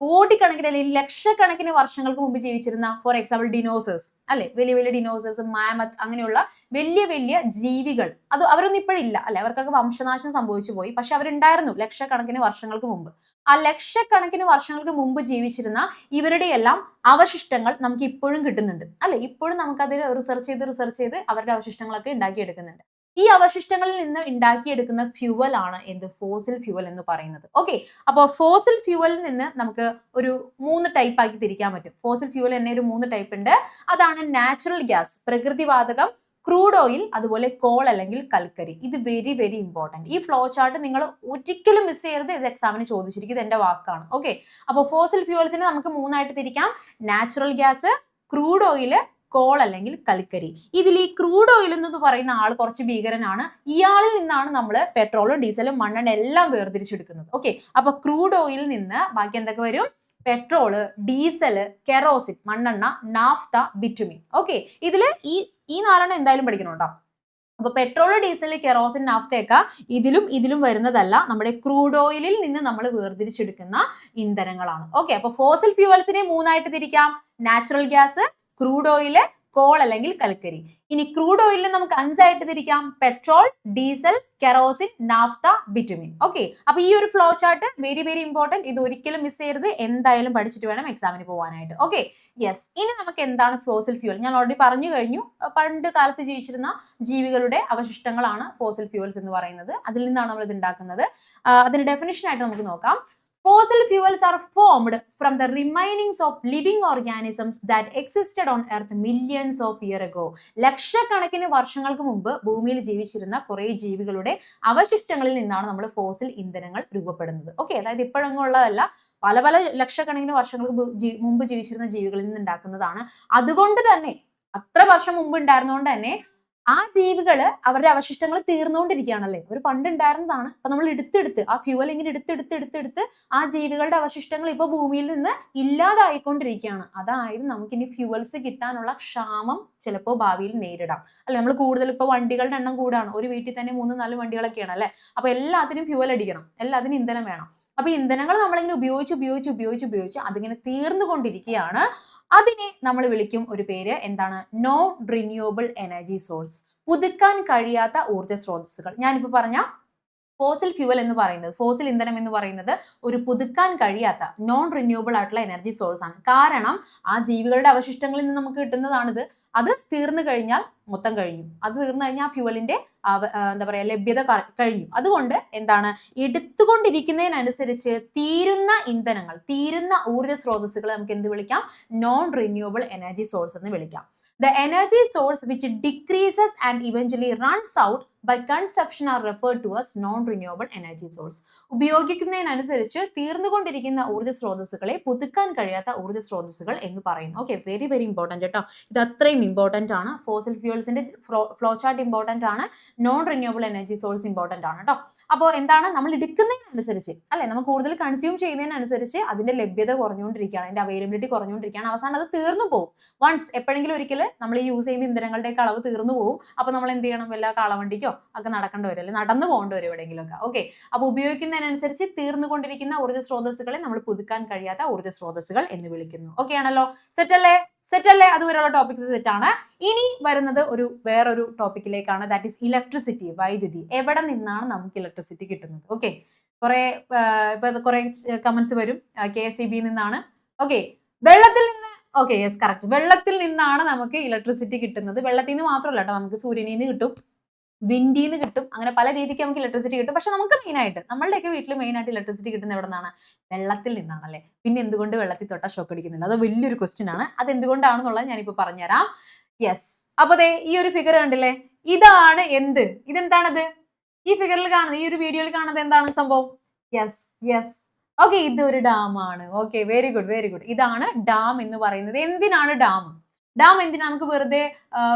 കോടിക്കണക്കിന് അല്ലെങ്കിൽ ലക്ഷക്കണക്കിന് വർഷങ്ങൾക്ക് മുമ്പ് ജീവിച്ചിരുന്ന ഫോർ എക്സാമ്പിൾ ഡിനോസേഴ്സ് അല്ലെ? വലിയ വലിയ ഡിനോസേഴ്സ് മാമത്ത് അങ്ങനെയുള്ള വലിയ വലിയ ജീവികൾ. അത് അവരൊന്നും ഇപ്പോഴില്ല അല്ലെ? അവർക്കൊക്കെ വംശനാശം സംഭവിച്ചു പോയി. പക്ഷെ അവരുണ്ടായിരുന്നു ലക്ഷക്കണക്കിന് വർഷങ്ങൾക്ക് മുമ്പ്. ആ ലക്ഷക്കണക്കിന് വർഷങ്ങൾക്ക് മുമ്പ് ജീവിച്ചിരുന്ന ഇവരുടെ എല്ലാം അവശിഷ്ടങ്ങൾ നമുക്ക് ഇപ്പോഴും കിട്ടുന്നുണ്ട്. അല്ലെ? ഇപ്പോഴും നമുക്കതിൽ റിസർച്ച് ചെയ്ത് റിസർച്ച് ചെയ്ത് അവരുടെ അവശിഷ്ടങ്ങളൊക്കെ ഉണ്ടാക്കിയെടുക്കുന്നുണ്ട്. ഈ അവശിഷ്ടങ്ങളിൽ നിന്ന് ഉണ്ടാക്കിയെടുക്കുന്ന ഫ്യൂവൽ ആണ് എന്ത്? ഫോസിൽ ഫ്യൂവൽ എന്ന് പറയുന്നത്. ഓക്കെ അപ്പോൾ ഫോസിൽ ഫ്യൂവലിൽ നിന്ന് നമുക്ക് ഒരു മൂന്ന് ടൈപ്പ് ആക്കി തിരിക്കാൻ പറ്റും. ഫോസിൽ ഫ്യൂവൽ തന്നെ ഒരു മൂന്ന് ടൈപ്പ് ഉണ്ട്. അതാണ് നാച്ചുറൽ ഗ്യാസ് പ്രകൃതിവാതകം ക്രൂഡ് ഓയിൽ അതുപോലെ കോൾ അല്ലെങ്കിൽ കൽക്കരി. ഇത് വെരി വെരി ഇമ്പോർട്ടന്റ് ഈ ഫ്ലോ ചാർട്ട് നിങ്ങൾ ഒരിക്കലും മിസ് ചെയ്യരുത്. ഇത് എക്സാമിന് ചോദിച്ചിരിക്കും ഇത് എന്റെ വാക്കാണ്. ഓക്കെ അപ്പോൾ ഫോസിൽ ഫ്യൂവൽസിനെ നമുക്ക് മൂന്നായിട്ട് തിരിക്കാം. Natural gas crude oil coal അല്ലെങ്കിൽ കൽക്കരി. ഇതിൽ ഈ ക്രൂഡ് ഓയിൽ എന്ന് പറയുന്ന ആൾ കുറച്ച് ഭീകരനാണ്. ഇയാളിൽ നിന്നാണ് നമ്മൾ പെട്രോളും ഡീസലും മണ്ണെണ്ണ എല്ലാം വേർതിരിച്ചെടുക്കുന്നത്. ഓക്കെ അപ്പൊ ക്രൂഡ് ഓയിലിൽ നിന്ന് ബാക്കി എന്തൊക്കെ വരും? പെട്രോൾ ഡീസൽ കെറോസിൻ മണ്ണെണ്ണ നാഫ്ത ബിറ്റുമിൻ ഓക്കെ ഇതിൽ ഈ ഈ നാലെണ്ണം എന്തായാലും പഠിക്കണുണ്ടോ അപ്പൊ പെട്രോൾ ഡീസൽ കെറോസിൻ നാഫ്തയൊക്കെ ഇതിലും ഇതിലും വരുന്നതല്ല. നമ്മുടെ ക്രൂഡ് ഓയിലിൽ നിന്ന് നമ്മൾ വേർതിരിച്ചെടുക്കുന്ന ഇന്ധനങ്ങളാണ്. ഓക്കെ അപ്പൊ ഫോസിൽ ഫ്യൂവൽസിനെ മൂന്നായിട്ട് തിരിക്കാം. Natural gas crude oil coal അല്ലെങ്കിൽ കൽക്കരി. ഇനി ക്രൂഡ് ഓയിലിൽ നമുക്ക് അഞ്ചായിട്ട് തിരിക്കാം. Petrol diesel kerosene naphtha bitumen okay അപ്പൊ ഈ ഒരു flow chart very very important ഇത് ഒരിക്കലും മിസ് ചെയ്യരുത്. എന്തായാലും പഠിച്ചിട്ട് വേണം എക്സാമിന് പോകാനായിട്ട് ഓക്കെ യെസ് ഇനി നമുക്ക് എന്താണ് ഫോസിൽ ഫ്യൂവൽ ഞാൻ ഓൾറെഡി പറഞ്ഞു കഴിഞ്ഞു. പണ്ട് കാലത്ത് ജീവിച്ചിരുന്ന ജീവികളുടെ അവശിഷ്ടങ്ങളാണ് ഫോസിൽ ഫ്യൂവൽസ് എന്ന് പറയുന്നത്. അതിൽ നിന്നാണ് നമ്മൾ ഇത് ഉണ്ടാക്കുന്നത്. അതിന് ഡെഫിനേഷൻ ആയിട്ട് നമുക്ക് നോക്കാം. Fossil fuels are formed from the remainings of living organisms that existed on earth millions of year ago. ലക്ഷക്കണക്കിന് വർഷങ്ങൾക്ക് മുമ്പ് ഭൂമിയിൽ ജീവിച്ചിരുന്ന കുറേ ജീവികളുടെ അവശിഷ്ടങ്ങളിൽ നിന്നാണ് നമ്മൾ ഫോസിൽ ഇന്ധനങ്ങൾ രൂപപ്പെടുന്നത്. ഓക്കെ അതായത് ഇപ്പോഴങ്ങുള്ളതല്ല പല പല ലക്ഷക്കണക്കിന് വർഷങ്ങൾക്ക് മുമ്പ് ജീവിച്ചിരുന്ന ജീവികളിൽ നിന്ന് ഉണ്ടാക്കുന്നതാണ് അതുകൊണ്ട് തന്നെ അത്ര വർഷം മുമ്പ് ഉണ്ടായിരുന്നതുകൊണ്ട് തന്നെ ആ ജീവികൾ അവരുടെ അവശിഷ്ടങ്ങൾ തീർന്നുകൊണ്ടിരിക്കുകയാണല്ലേ? ഒരു പണ്ട് ഉണ്ടായിരുന്നതാണ്. അപ്പൊ നമ്മൾ എടുത്തെടുത്ത് ആ ഫ്യൂവൽ ഇങ്ങനെ എടുത്തെടുത്ത് എടുത്തെടുത്ത് ആ ജീവികളുടെ അവശിഷ്ടങ്ങൾ ഇപ്പൊ ഭൂമിയിൽ നിന്ന് ഇല്ലാതായിക്കൊണ്ടിരിക്കുകയാണ്. അതായത് നമുക്കിനി ഫ്യൂവൽസ് കിട്ടാനുള്ള ക്ഷാമം ചിലപ്പോൾ ഭാവിയിൽ നേരിടാം. അല്ലെ? നമ്മൾ കൂടുതൽ ഇപ്പൊ വണ്ടികളുടെ എണ്ണം കൂടാണ്. ഒരു വീട്ടിൽ തന്നെ മൂന്ന് നാല് വണ്ടികളൊക്കെയാണ് അല്ലെ? അപ്പൊ എല്ലാത്തിനും ഫ്യൂവൽ അടിക്കണം. എല്ലാത്തിനും ഇന്ധനം വേണം. അപ്പൊ ഇന്ധനങ്ങൾ നമ്മളിങ്ങനെ ഉപയോഗിച്ച് ഉപയോഗിച്ച് ഉപയോഗിച്ച് ഉപയോഗിച്ച് അതിങ്ങനെ തീർന്നുകൊണ്ടിരിക്കുകയാണ്. അതിനെ നമ്മൾ വിളിക്കും ഒരു പേര് എന്താണ്? നോ റിന്യൂവബിൾ എനർജി സോഴ്സ് പുതുക്കാൻ കഴിയാത്ത ഊർജ സ്രോതസ്സുകൾ. ഞാനിപ്പോൾ പറഞ്ഞ ഫോസിൽ ഫ്യൂവൽ എന്ന് പറയുന്നത് ഫോസിൽ ഇന്ധനം എന്ന് പറയുന്നത് ഒരു പുതുക്കാൻ കഴിയാത്ത നോൺ റിന്യൂവബിൾ ആയിട്ടുള്ള എനർജി സോഴ്സ് ആണ്. കാരണം ആ ജീവികളുടെ അവശിഷ്ടങ്ങളിൽ നിന്ന് നമുക്ക് കിട്ടുന്നതാണിത്. അത് തീർന്നു കഴിഞ്ഞാൽ മൊത്തം കഴിഞ്ഞു. അത് തീർന്നു കഴിഞ്ഞാൽ ഫ്യൂവലിന്റെ എന്താ പറയാ ലഭ്യത കഴിഞ്ഞു. അതുകൊണ്ട് എന്താണ്? എടുത്തുകൊണ്ടിരിക്കുന്നതിനനുസരിച്ച് തീരുന്ന ഇന്ധനങ്ങൾ തീരുന്ന ഊർജ സ്രോതസ്സുകളെ നമുക്ക് എന്ത് വിളിക്കാം? നോൺ റിന്യൂവബിൾ എനർജി സോഴ്സ് എന്ന് വിളിക്കാം. The energy source which decreases and eventually runs out by consumption are refer to as non renewable energy source ഉപയോഗിക്കുന്നതിനനുസരിച്ച് തീർന്നുകൊണ്ടിരിക്കുന്ന ഊർജ സ്രോതസ്സുകളെ പുതുക്കാൻ കഴിയാത്ത ഊർജ സ്രോതസ്സുകൾ എന്ന് പറയുന്നു. ഓക്കെ വെരി വെരി ഇമ്പോർട്ടന്റ് കേട്ടോ. ഇത് അത്രയും ഇമ്പോർട്ടന്റ് ആണ്. ഫോസിൽ ഫ്യൂൾസിന്റെ ഫ്ലോ ചാർട്ട് ഇമ്പോർട്ടന്റ് ആണ്. Non renewable energy source important ആണ് കേട്ടോ. അപ്പോൾ എന്താണ്? നമ്മൾ എടുക്കുന്നതിനനുസരിച്ച് അല്ലെ? നമ്മൾ കൂടുതൽ കൺസ്യൂം ചെയ്യുന്നതിനനുസരിച്ച് അതിന്റെ ലഭ്യത കുറഞ്ഞുകൊണ്ടിരിക്കുകയാണ്. അതിന്റെ അവൈലബിലിറ്റി കുറഞ്ഞുകൊണ്ടിരിക്കുകയാണ്. അവസാനം അത് തീർന്നു പോകും വൺസ് എപ്പോഴെങ്കിലും ഒരിക്കൽ നമ്മൾ യൂസ് ചെയ്യുന്ന ഇന്ധനങ്ങളുടെയൊക്കെ അളവ് തീർന്നു പോകും അപ്പോൾ നമ്മൾ എന്ത് ചെയ്യണം? വല്ല കാളവണ്ടിക്കോ ഒക്കെ നടക്കേണ്ടി വരും അല്ലെങ്കിൽ നടന്നു പോകേണ്ടി വരും എവിടെയെങ്കിലുമൊക്കെ. ഓക്കെ അപ്പോൾ ഉപയോഗിക്കുന്നതിനനുസരിച്ച് തീർന്നുകൊണ്ടിരിക്കുന്ന ഊർജ സ്രോതസ്സുകളെ നമ്മൾ പുതുക്കാൻ കഴിയാത്ത ഊർജ സ്രോതസ്സുകൾ എന്ന് വിളിക്കുന്നു. ഓക്കെ ആണല്ലോ? സെറ്റ് അല്ലേ? സെറ്റ് അല്ലേ? അതുവരെയുള്ള ടോപ്പിക്സ് സെറ്റ് ആണ്. ഇനി വരുന്നത് ഒരു വേറൊരു ടോപ്പിക്കിലേക്കാണ് ദാറ്റ് ഈസ് ഇലക്ട്രിസിറ്റി വൈദ്യുതി. എവിടെ നിന്നാണ് നമുക്ക് ഇലക്ട്രിസിറ്റി കിട്ടുന്നത്? ഓക്കെ കുറെ ഇപ്പൊ കുറെ കമന്റ്സ് വരും. കെ എസ് ഇ ബി നിന്നാണ്. ഓക്കെ വെള്ളത്തിൽ നിന്ന് ഓക്കെ യെസ് കറക്റ്റ് വെള്ളത്തിൽ നിന്നാണ് നമുക്ക് ഇലക്ട്രിസിറ്റി കിട്ടുന്നത്. വെള്ളത്തിൽ നിന്ന് മാത്രമല്ല കേട്ടോ നമുക്ക് സൂര്യനിൽ നിന്ന് കിട്ടും. വിൻഡിൽ നിന്ന് കിട്ടും. അങ്ങനെ പല രീതിക്ക് നമുക്ക് ഇലക്ട്രിസിറ്റി കിട്ടും. പക്ഷെ നമുക്ക് മെയിൻ ആയിട്ട് നമ്മളുടെയൊക്കെ വീട്ടിൽ മെയിൻ ആയിട്ട് ഇലക്ട്രിസിറ്റി കിട്ടുന്ന എവിടെ നിന്നാണ് വെള്ളത്തിൽ നിന്നാണല്ലേ. പിന്നെ എന്തുകൊണ്ട് വെള്ളത്തിൽ തൊട്ട ഷോക്ക് അടിക്കുന്നില്ല? അത് വലിയൊരു ക്വസ്റ്റ്യൻ ആണ്. അത് എന്തുകൊണ്ടാണെന്നുള്ളത് ഞാനിപ്പോൾ പറഞ്ഞുതരാം. യെസ് അപ്പൊ അതെ ഈ ഒരു ഫിഗർ കണ്ടില്ലേ? ഇതാണ് എന്ത്? ഇതെന്താണത്? ഈ ഫിഗറിൽ കാണുന്നത് ഈ ഒരു വീഡിയോയിൽ കാണുന്നത് എന്താണ് സംഭവം? യെസ് യെസ് ഓക്കെ ഇത് ഒരു ഡാം ആണ്. Okay very good very good ഇതാണ് ഡാം എന്ന് പറയുന്നത്. എന്തിനാണ് ഡാം ഡാം എന്തിനാ നമുക്ക് വെറുതെ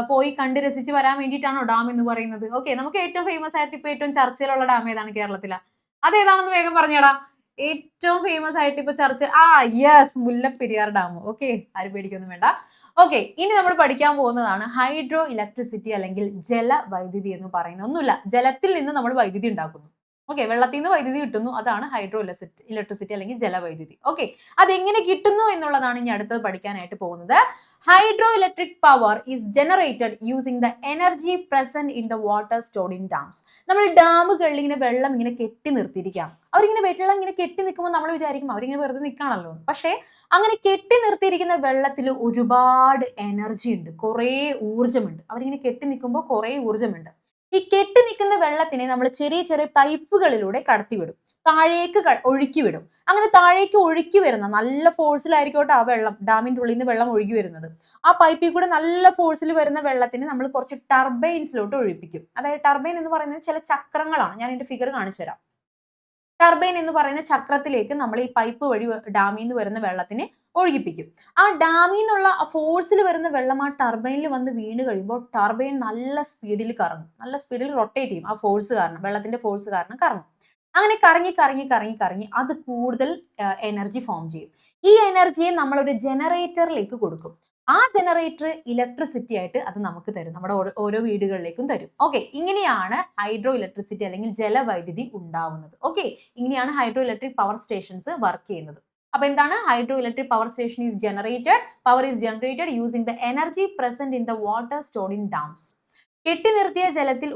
പോയി കണ്ട് രസിച്ച് വരാൻ വേണ്ടിയിട്ടാണോ ഡാം എന്ന് പറയുന്നത്? ഓക്കെ നമുക്ക് ഏറ്റവും ഫേമസ് ആയിട്ട് ഇപ്പൊ ഏറ്റവും ചർച്ചയിലുള്ള ഡാം ഏതാണ് കേരളത്തിലെ? അതേതാണെന്ന് വേഗം പറഞ്ഞേടാ. ഏറ്റവും ഫേമസ് ആയിട്ട് ഇപ്പൊ ചർച്ച ആ യെസ് മുല്ലപ്പെരിയാർ ഡാം. ഓക്കെ ആരും പേടിക്കൊന്നും വേണ്ട. ഓക്കെ ഇനി നമ്മൾ പഠിക്കാൻ പോകുന്നതാണ് ഹൈഡ്രോ ഇലക്ട്രിസിറ്റി അല്ലെങ്കിൽ ജലവൈദ്യുതി എന്ന് പറയുന്നത് ഒന്നുമില്ല. ജലത്തിൽ നിന്ന് നമ്മൾ വൈദ്യുതി ഉണ്ടാക്കുന്നു. ഓക്കെ വെള്ളത്തിൽ നിന്ന് വൈദ്യുതി കിട്ടുന്നു. അതാണ് ഹൈഡ്രോ ഇലക്ട്രിസിറ്റി അല്ലെങ്കിൽ ജലവൈദ്യുതി. ഓക്കെ അതെങ്ങനെ കിട്ടുന്നു എന്നുള്ളതാണ് ഇനി അടുത്തത് പഠിക്കാനായിട്ട് പോകുന്നത്. Hydroelectric power is generated using the energy present in the water stored in dams നമ്മൾ ഡാമുകളിൽ ഇങ്ങനെ വെള്ളം ഇങ്ങനെ കെട്ടി നിർത്തിയിരിക്കാം. അവരിങ്ങനെ വെള്ളം ഇങ്ങനെ കെട്ടി നിൽക്കുമ്പോൾ നമ്മൾ വിചാരിക്കും അവരിങ്ങനെ വെറുതെ നിൽക്കുകയാണല്ലോ എന്ന്. പക്ഷേ അങ്ങനെ കെട്ടി നിർത്തിയിരിക്കുന്ന വെള്ളത്തിൽ ഒരുപാട് എനർജി ഉണ്ട്. കുറേ ഊർജമുണ്ട്. അവരിങ്ങനെ കെട്ടി നിൽക്കുമ്പോൾ കുറേ ഊർജമുണ്ട്. ഈ കെട്ടി നിൽക്കുന്ന വെള്ളത്തിനെ നമ്മൾ ചെറിയ ചെറിയ പൈപ്പുകളിലൂടെ കടത്തിവിടും. താഴേക്ക് ഒഴുക്കി വിടും. അങ്ങനെ താഴേക്ക് ഒഴുക്കി വരുന്ന നല്ല ഫോഴ്സിലായിരിക്കോട്ടെ ആ വെള്ളം ഡാമിന്റെ ഉള്ളിൽ നിന്ന് വെള്ളം ഒഴുകി വരുന്നത്. ആ പൈപ്പിൽ കൂടെ നല്ല ഫോഴ്സിൽ വരുന്ന വെള്ളത്തിന് നമ്മൾ കുറച്ച് ടർബൈൻസിലോട്ട് ഒഴിപ്പിക്കും. അതായത് ടർബൈൻ എന്ന് പറയുന്നത് ചില ചക്രങ്ങളാണ്. ഞാൻ എന്റെ ഫിഗർ കാണിച്ചു തരാം. ടർബൈൻ എന്ന് പറയുന്ന ചക്രത്തിലേക്ക് നമ്മൾ ഈ പൈപ്പ് വഴി ഡാമിൽ നിന്ന് വരുന്ന വെള്ളത്തിനെ ഒഴുകിപ്പിക്കും. ആ ഡാമിൽ നിന്നുള്ള ഫോഴ്സിൽ വരുന്ന വെള്ളം ആ ടർബൈനിൽ വന്ന് വീണ് കഴിയുമ്പോൾ ടർബൈൻ നല്ല സ്പീഡിൽ കറങ്ങും. നല്ല സ്പീഡിൽ റൊട്ടേറ്റ് ചെയ്യും. ആ ഫോഴ്സ് കാരണം വെള്ളത്തിന്റെ ഫോഴ്സ് കാരണം കറങ്ങും. അങ്ങനെ കറങ്ങി കറങ്ങി കറങ്ങി കറങ്ങി അത് കൂടുതൽ എനർജി ഫോം ചെയ്യും. ഈ എനർജിയെ നമ്മൾ ഒരു ജനറേറ്ററിലേക്ക് കൊടുക്കും. ആ ജനറേറ്റർ ഇലക്ട്രിസിറ്റി ആയിട്ട് അത് നമുക്ക് തരും. നമ്മുടെ ഓരോ- വീടുകളിലേക്കും തരും. ഓക്കെ ഇങ്ങനെയാണ് ഹൈഡ്രോ ഇലക്ട്രിസിറ്റി അല്ലെങ്കിൽ ജലവൈദ്യുതി ഉണ്ടാവുന്നത്. ഓക്കെ ഇങ്ങനെയാണ് hydro electric power stations work ചെയ്യുന്നത്. അപ്പൊ എന്താണ്? Hydroelectric power station is generated power is generated using the energy present in the water stored in dams കെട്ടി നിർത്തിയ ജലത്തിൽ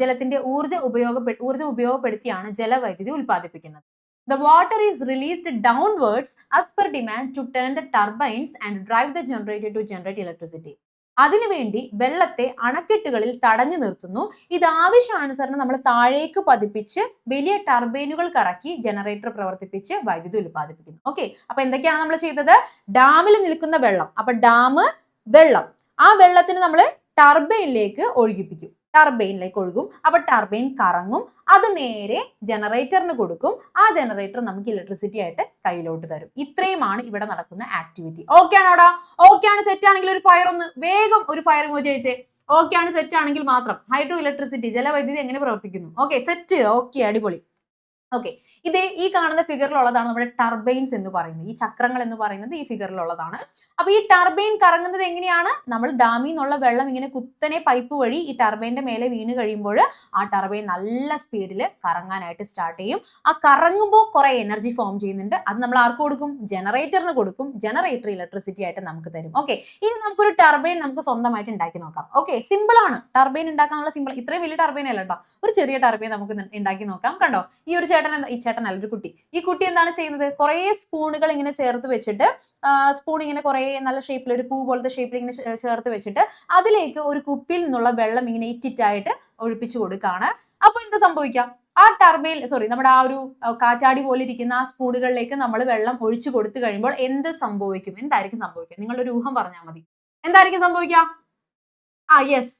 ജലത്തിന്റെ ഊർജ ഉപയോഗ ഊർജം ഉപയോഗപ്പെടുത്തിയാണ് ജലവൈദ്യുതി ഉൽപ്പാദിപ്പിക്കുന്നത്. The water is released downwards as per demand to turn the turbines and drive the generator to generate electricity അതിനുവേണ്ടി വെള്ളത്തെ അണക്കെട്ടുകളിൽ തടഞ്ഞു നിർത്തുന്നു. ഇത് ആവശ്യാനുസരണം നമ്മൾ താഴേക്ക് പതിപ്പിച്ച് വലിയ ടർബൈനുകൾ കറക്കി ജനറേറ്റർ പ്രവർത്തിപ്പിച്ച് വൈദ്യുതി ഉൽപ്പാദിപ്പിക്കുന്നു. ഓക്കെ അപ്പൊ എന്തൊക്കെയാണ് നമ്മൾ ചെയ്തത്? ഡാമിൽ നിൽക്കുന്ന വെള്ളം. അപ്പൊ ഡാം വെള്ളം. ആ വെള്ളത്തിന് നമ്മൾ ടർബൈനിലേക്ക് ഒഴുകിപ്പിക്കും. ടർബൈനിലേക്ക് ഒഴുകും. അപ്പോൾ ടർബൈൻ കറങ്ങും. അത് നേരെ ജനറേറ്ററിന് കൊടുക്കും. ആ ജനറേറ്റർ നമുക്ക് ഇലക്ട്രിസിറ്റി ആയിട്ട് കയ്യിലോട്ട് തരും. ഇത്രയുമാണ് ഇവിടെ നടക്കുന്ന ആക്ടിവിറ്റി ഓക്കെ ആണോടാ? ഓക്കെ ആണ്. സെറ്റ് ആണെങ്കിൽ ഒരു ഫയർ ഒന്ന്. വേഗം ഒരു ഫയർ ഇമോജി അയച്ചേ. ഓക്കെ ആണ്. സെറ്റ് ആണെങ്കിൽ മാത്രം. ഹൈഡ്രോ ഇലക്ട്രിസിറ്റി ജലവൈദ്യുതി എങ്ങനെ പ്രവർത്തിക്കുന്നു? ഓക്കെ സെറ്റ് ഓക്കെ അടിപൊളി. ഓക്കെ ഇത് ഈ കാണുന്ന ഫിഗറിലുള്ളതാണ് നമ്മുടെ ടർബൈൻസ് എന്ന് പറയുന്നത്. ഈ ചക്രങ്ങൾ എന്ന് പറയുന്നത് ഈ ഫിഗറിലുള്ളതാണ് അപ്പൊ ഈ ടർബൈൻ കറങ്ങുന്നത് എങ്ങനെയാണ്? നമ്മൾ ഡാമിൽ നിന്നുള്ള വെള്ളം ഇങ്ങനെ കുത്തനെ പൈപ്പ് വഴി ഈ ടർബൈന്റെ മേലെ വീണ് കഴിയുമ്പോൾ ആ ടർബൈൻ നല്ല സ്പീഡിൽ കറങ്ങാനായിട്ട് സ്റ്റാർട്ട് ചെയ്യും. ആ കറങ്ങുമ്പോൾ കുറെ എനർജി ഫോം ചെയ്യുന്നുണ്ട്. അത് നമ്മൾ ആർക്ക് കൊടുക്കും? ജനറേറ്ററിന് കൊടുക്കും. ജനറേറ്റർ ഇലക്ട്രിസിറ്റി ആയിട്ട് നമുക്ക് തരും. ഓക്കെ ഇനി നമുക്കൊരു ടർബൈൻ നമുക്ക് സ്വന്തമായിട്ട് ഉണ്ടാക്കി നോക്കാം. ഓക്കെ സിമ്പിൾ ആണ്. ടർബൈൻ ഉണ്ടാക്കാനുള്ള സിമ്പിൾ ഇത്രയും വലിയ ടർബൈൻ അല്ല കേട്ടോ ഒരു ചെറിയ ടർബൈൻ നമുക്ക് ഉണ്ടാക്കി നോക്കാം. കണ്ടോ? ഈ ഒരു ചേട്ടൻ എന്താ ഈ ചേട്ടൻ അല്ല ഒരു കുട്ടി. ഈ കുട്ടി എന്താണ് ചെയ്യുന്നത്? കുറേ സ്പൂണുകൾ ഇങ്ങനെ ചേർത്ത് വെച്ചിട്ട് സ്പൂൺ ഇങ്ങനെ കുറേ നല്ല ഷേപ്പിൽ ഒരു പൂ പോലത്തെ ഷേപ്പിൽ ഇങ്ങനെ ചേർത്ത് വെച്ചിട്ട് അതിലേക്ക് ഒരു കുപ്പിയിൽ നിന്നുള്ള വെള്ളം ഇങ്ങനെ ഇറ്റിറ്റായിട്ട് ഒഴിപ്പിച്ചു കൊടുക്കുകയാണ് അപ്പോൾ എന്താ സംഭവിക്കാം? ആ ടർബൈൻ സോറി നമ്മുടെ ആ ഒരു കാറ്റാടി പോലെ ഇരിക്കുന്ന ആ സ്പൂണുകളിലേക്ക് നമ്മൾ വെള്ളം ഒഴിച്ചു കൊടുത്തു കഴിയുമ്പോൾ എന്ത് സംഭവിക്കും? എന്തായിരിക്കും സംഭവിക്കുക? നിങ്ങളുടെ ഒരു ഊഹം പറഞ്ഞാൽ മതി. എന്തായിരിക്കും സംഭവിക്കുക? ആ യെസ്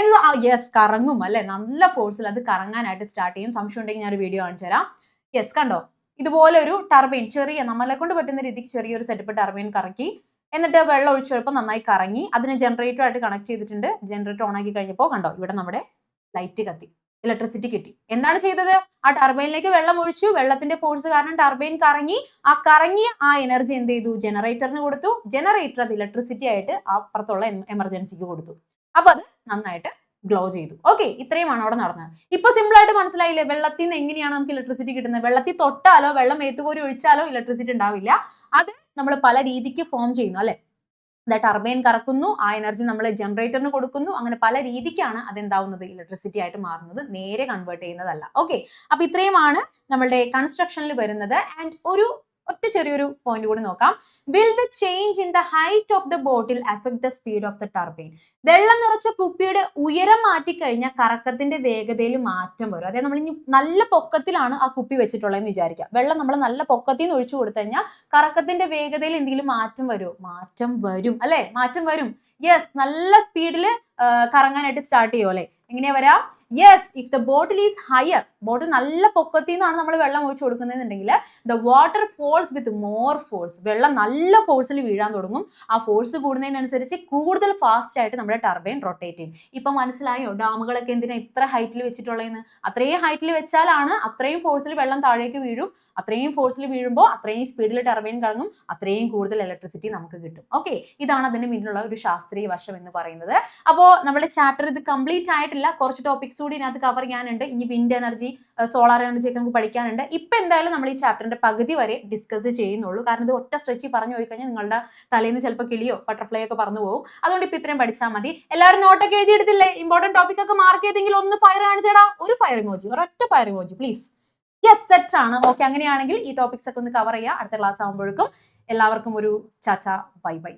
എന്ത് ആ യെസ് കറങ്ങും അല്ലെ? നല്ല ഫോഴ്സിൽ അത് കറങ്ങാനായിട്ട് സ്റ്റാർട്ട് ചെയ്യും. സംശയം ഉണ്ടെങ്കിൽ ഞാൻ ഒരു വീഡിയോ കാണിച്ചു തരാം. യെസ് കണ്ടോ? ഇതുപോലെ ഒരു ടർബൈൻ ചെറിയ നമ്മളെ കൊണ്ട് പറ്റുന്ന രീതിക്ക് ചെറിയൊരു സെറ്റപ്പ് ടർബൈൻ കറക്കി എന്നിട്ട് വെള്ളം ഒഴിച്ചപ്പോൾ നന്നായി കറങ്ങി അതിനെ ജനറേറ്ററുമായിട്ട് കണക്ട് ചെയ്തിട്ടുണ്ട്. ജനറേറ്റർ ഓൺ ആക്കി കഴിഞ്ഞപ്പോൾ കണ്ടോ ഇവിടെ നമ്മുടെ ലൈറ്റ് കത്തി ഇലക്ട്രിസിറ്റി കിട്ടി. എന്താണ് ചെയ്തത്? ആ ടർബൈനിലേക്ക് വെള്ളം ഒഴിച്ചു വെള്ളത്തിന്റെ ഫോഴ്സ് കാരണം ടർബൈൻ കറങ്ങി ആ കറങ്ങി ആ എനർജി എന്ത് ചെയ്തു? ജനറേറ്ററിന് കൊടുത്തു. ജനറേറ്റർ അത് ഇലക്ട്രിസിറ്റി ആയിട്ട് അപ്പുറത്തുള്ള എമർജൻസിക്ക് കൊടുത്തു. അപ്പൊ അത് നന്നായിട്ട് ഗ്ലോ ചെയ്തു. ഓക്കെ ഇത്രയുമാണ് അവിടെ നടന്നത്. ഇപ്പൊ സിമ്പിൾ ആയിട്ട് മനസ്സിലായില്ലേ? വെള്ളത്തിൽ നിന്ന് എങ്ങനെയാണ് നമുക്ക് ഇലക്ട്രിസിറ്റി കിട്ടുന്നത്? വെള്ളത്തിൽ തൊട്ടാലോ വെള്ളം ഏത്തുകോരി ഒഴിച്ചാലോ ഇലക്ട്രിസിറ്റി ഉണ്ടാവില്ല. അത് നമ്മൾ പല രീതിക്ക് ഫോം ചെയ്യുന്നു അല്ലെ? ടർബൈൻ കറക്കുന്നു ആ എനർജി നമ്മൾ ജനറേറ്ററിന് കൊടുക്കുന്നു. അങ്ങനെ പല രീതിക്കാണ് അതെന്താവുന്നത്? ഇലക്ട്രിസിറ്റി ആയിട്ട് മാറുന്നത്. നേരെ കൺവേർട്ട് ചെയ്യുന്നതല്ല. ഓക്കെ അപ്പൊ ഇത്രയുമാണ് നമ്മളുടെ കൺസ്ട്രക്ഷനിൽ വരുന്നത്. ആൻഡ് ഒരു ഒറ്റ ചെറിയൊരു പോയിന്റ് കൂടി നോക്കാം. Will the change in the height of the bottle affect the speed of the turbine വെള്ളം നിറച്ച കുപ്പിയുടെ ഉയരം മാറ്റി മാറ്റിക്കഴിഞ്ഞാൽ കറക്കത്തിന്റെ വേഗതയിൽ മാറ്റം വരും. അതായത് നമ്മൾ ഇനി നല്ല പൊക്കത്തിലാണ് ആ കുപ്പി വെച്ചിട്ടുള്ളതെന്ന് വിചാരിക്കാം വെള്ളം നമ്മൾ നല്ല പൊക്കത്തിൽ നിന്ന് ഒഴിച്ചു കൊടുത്തു കഴിഞ്ഞാൽ കറക്കത്തിന്റെ വേഗതയിൽ എന്തെങ്കിലും മാറ്റം വരുമോ മാറ്റം വരും അല്ലെ? മാറ്റം വരും. യെസ് നല്ല സ്പീഡിൽ കറങ്ങാനായിട്ട് സ്റ്റാർട്ട് ചെയ്യുമോ അല്ലെ? എങ്ങനെയാ വരാ? Yes if the bottle is higher bottle നല്ല പൊക്കത്തിൽ നിന്നാണ് നമ്മൾ വെള്ളം ഒഴിച്ചു കൊടുക്കുന്നതെന്നുണ്ടെങ്കിൽ the water falls with more force വെള്ളം നല്ല ഫോഴ്സിൽ വീഴാൻ തുടങ്ങും. ആ ഫോഴ്സ് കൂടുന്നതിനനുസരിച്ച് കൂടുതൽ ഫാസ്റ്റ് ആയിട്ട് നമ്മുടെ ടർബൈൻ റൊട്ടേറ്റ് ചെയ്യും. ഇപ്പൊ മനസ്സിലായോ? ഡാമുകളൊക്കെ എന്തിനാ ഇത്ര ഹൈറ്റിൽ വെച്ചിട്ടുള്ളതെന്ന്? അത്രയും ഹൈറ്റിൽ വെച്ചാലാണ് അത്രയും ഫോഴ്സിൽ വെള്ളം താഴേക്ക് വീഴും. അത്രയും ഫോഴ്സിൽ വീഴുമ്പോൾ അത്രയും സ്പീഡിൽ ടർബൈൻ കറങ്ങും. അത്രയും കൂടുതൽ ഇലക്ട്രിസിറ്റി നമുക്ക് കിട്ടും. ഓക്കെ ഇതാണ് അതിന് പിന്നിലുള്ള ഒരു ശാസ്ത്രീയ വശം എന്ന് പറയുന്നത്. അപ്പോൾ നമ്മുടെ ചാപ്റ്റർ ഇത് കംപ്ലീറ്റ് ആയിട്ടില്ല. കുറച്ച് ടോപ്പിക്സ് കൂടി ഇതിനകത്ത് കവർ ചെയ്യാനുണ്ട്. ഇനി വിൻഡ് എനർജി സോളാർ എനർജി ഒക്കെ നമുക്ക് പഠിക്കാനുണ്ട്. ഇപ്പൊ എന്തായാലും നമ്മൾ ഈ ചാപ്റ്ററിന്റെ പകുതി വരെ ഡിസ്കസ് ചെയ്യുന്നുള്ളൂ. കാരണം ഇത് ഒറ്റ സ്ട്രെച്ചിൽ പറഞ്ഞു പോയി കഴിഞ്ഞാൽ നിങ്ങളുടെ തലേന്ന് ചിലപ്പോൾ കിളിയോ ബട്ടർഫ്ലൈ ഒക്കെ പറഞ്ഞു പോകും അതുകൊണ്ട് ഇപ്പൊ ഇത്രയും പഠിച്ചാൽ മതി. എല്ലാവരും നോട്ടൊക്കെ എഴുതിയെടുത്തില്ലേ ഇമ്പോർട്ടന്റ് ടോപ്പിക് ഒക്കെ മാർക്ക് ചെയ്തെങ്കിൽ ഒന്ന് ഫയർ കാണിച്ചേടാ. ഒരു ഫയർ ഇമോജി ഒരൊറ്റ fire emoji please yes set ആണ്. ഓക്കെ അങ്ങനെയാണെങ്കിൽ ഈ ടോപ്പിക്സ് ഒക്കെ ഒന്ന് കവർ ചെയ്യുക അടുത്ത ക്ലാസ് ആകുമ്പോഴേക്കും എല്ലാവർക്കും ഒരു ചാച്ച ബൈ ബൈ